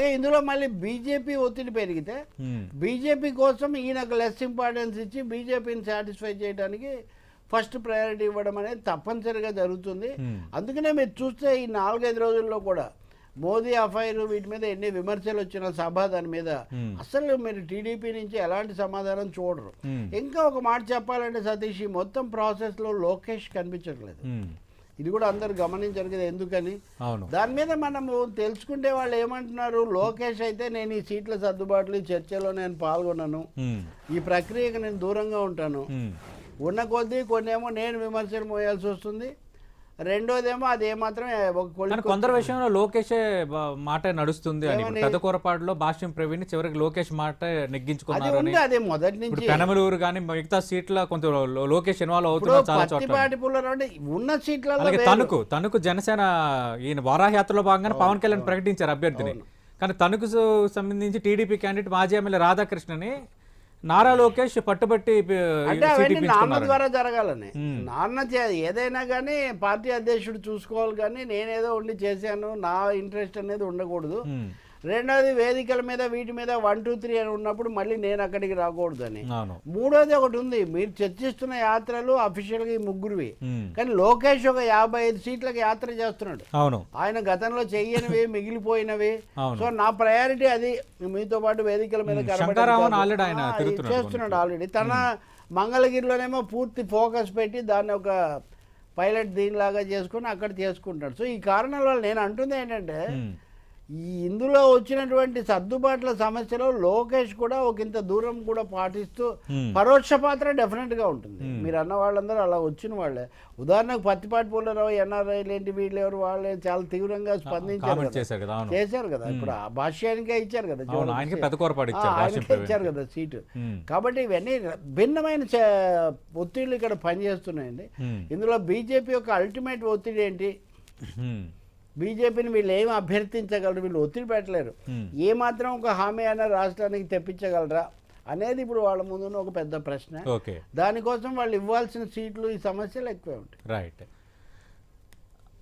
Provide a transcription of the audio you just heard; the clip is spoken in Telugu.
అలాగే ఇందులో మళ్ళీ బీజేపీ ఒత్తిడి పెరిగితే బీజేపీ కోసం ఈయనకు లెస్ ఇంపార్టెన్స్ ఇచ్చి బీజేపీని సాటిస్ఫై చేయడానికి ఫస్ట్ ప్రయారిటీ ఇవ్వడం అనేది తప్పనిసరిగా జరుగుతుంది. అందుకనే మీరు చూస్తే ఈ నాలుగైదు రోజుల్లో కూడా మోదీ అఫైర్ వీటి మీద ఎన్ని విమర్శలు వచ్చిన సభ దాని మీద. అసలు మీరు టీడీపీ నుంచి ఎలాంటి సమాధానం చూడరు. ఇంకా ఒక మాట చెప్పాలంటే సతీష్ ఈ మొత్తం ప్రాసెస్లో లోకేష్ కనిపించట్లేదు ఇది కూడా అందరు గమనించారు కదా ఎందుకని? దాని మీద మనము తెలుసుకుంటే వాళ్ళు ఏమంటున్నారు లోకేష్ అయితే నేను ఈ సీట్ల సర్దుబాట్లు ఈ చర్చలో నేను పాల్గొన్నాను ఈ ప్రక్రియకు నేను దూరంగా ఉంటాను. ఉన్న కొద్దీ కొన్నేమో నేను విమర్శలు మోయాల్సి వస్తుంది. రెండోదేమో అది ఏమాత్రం కొందరు విషయంలో లోకేషే మాట నడుస్తుంది అని? పెద్ద కూరపాటులో భాష్యం ప్రవీణ్ చివరికి లోకేష్ మాట నెగ్గించుకున్నారు అది మొదటి నుంచి. పెనమలూరు కానీ మిగతా సీట్ల కొంత లోకేష్ ఇన్వాల్వ్ అవుతున్నారు చాలా చోట్ల. ఉన్న వేరు. తణుకు తణుకు జనసేన ఈయన వారాహయాత్రలో భాగంగా పవన్ కళ్యాణ్ ప్రకటించారు అభ్యర్థిని. కానీ తణుకు సంబంధించి టీడీపీ క్యాండిడేట్ మాజీ ఎమ్మెల్యే రాధాకృష్ణని నారా లోకేష్ పట్టుబట్టి అంటే అవన్నీ నాన్న ద్వారా జరగాలని. నాన్న చే- ఏదైనా కానీ పార్టీ అధ్యక్షుడు చూసుకోవాలి కానీ నేనేదో ఉండి చేశాను నా ఇంట్రెస్ట్ అనేది ఉండకూడదు. రెండోది వేదికల మీద వీటి మీద వన్ టూ త్రీ అని ఉన్నప్పుడు మళ్ళీ నేను అక్కడికి రాకూడదు అని అవును. మూడోది ఒకటి ఉంది. మీరు చర్చిస్తున్న యాత్రలు అఫీషియల్గా ఈ ముగ్గురువి కానీ లోకేష్ ఒక యాభై ఐదు సీట్లకు యాత్ర చేస్తున్నాడు. అవును. ఆయన గతంలో చెయ్యనివి మిగిలిపోయినవి. సో నా ప్రయారిటీ అది. మీతో పాటు వేదికల మీద చేస్తున్నాడు ఆల్రెడీ తన మంగళగిరిలోనేమో పూర్తి ఫోకస్ పెట్టి దాన్ని ఒక పైలట్ దీనిలాగా చేసుకొని అక్కడ చేసుకుంటాడు. సో ఈ కారణాల వల్ల నేను అంటుంది ఏంటంటే ఈ ఇందులో వచ్చినటువంటి సర్దుబాట్ల సమస్యలో లోకేష్ కూడా ఒక ఇంత దూరం కూడా పాటిస్తూ. పరోక్ష పాత్ర డెఫినెట్గా ఉంటుంది. మీరు అన్న వాళ్ళందరూ అలా వచ్చిన వాళ్ళే. ఉదాహరణకు పత్తిపాటి పుల్లారావు ఎన్ఆర్ఐలు ఏంటి వీళ్ళు ఎవరు వాళ్ళే చాలా తీవ్రంగా స్పందించారు. చేశారు కదా అవును. చేశారు కదా. ఇప్పుడు ఆ భాష్యానికే ఇచ్చారు కదా ఆయనకి ఇచ్చారు కదా సీటు. కాబట్టి ఇవన్నీ భిన్నమైన ఒత్తిళ్ళు ఇక్కడ పనిచేస్తున్నాయండి. ఇందులో బీజేపీ యొక్క అల్టిమేట్ ఒత్తిడి ఏంటి బీజేపీని వీళ్ళు ఏం అభ్యర్థించగలరు? వీళ్ళు ఒత్తిడి పెట్టలేరు. Hmm. ఏ మాత్రం ఒక హామీ అయినా రాష్ట్రానికి తెప్పించగలరా? అనేది ఇప్పుడు వాళ్ళ ముందున్న ఒక పెద్ద ప్రశ్న. దానికోసం వాళ్ళు ఇవ్వాల్సిన సీట్లు ఈ సమస్యలు ఎక్కువే ఉంటాయి. రైట్.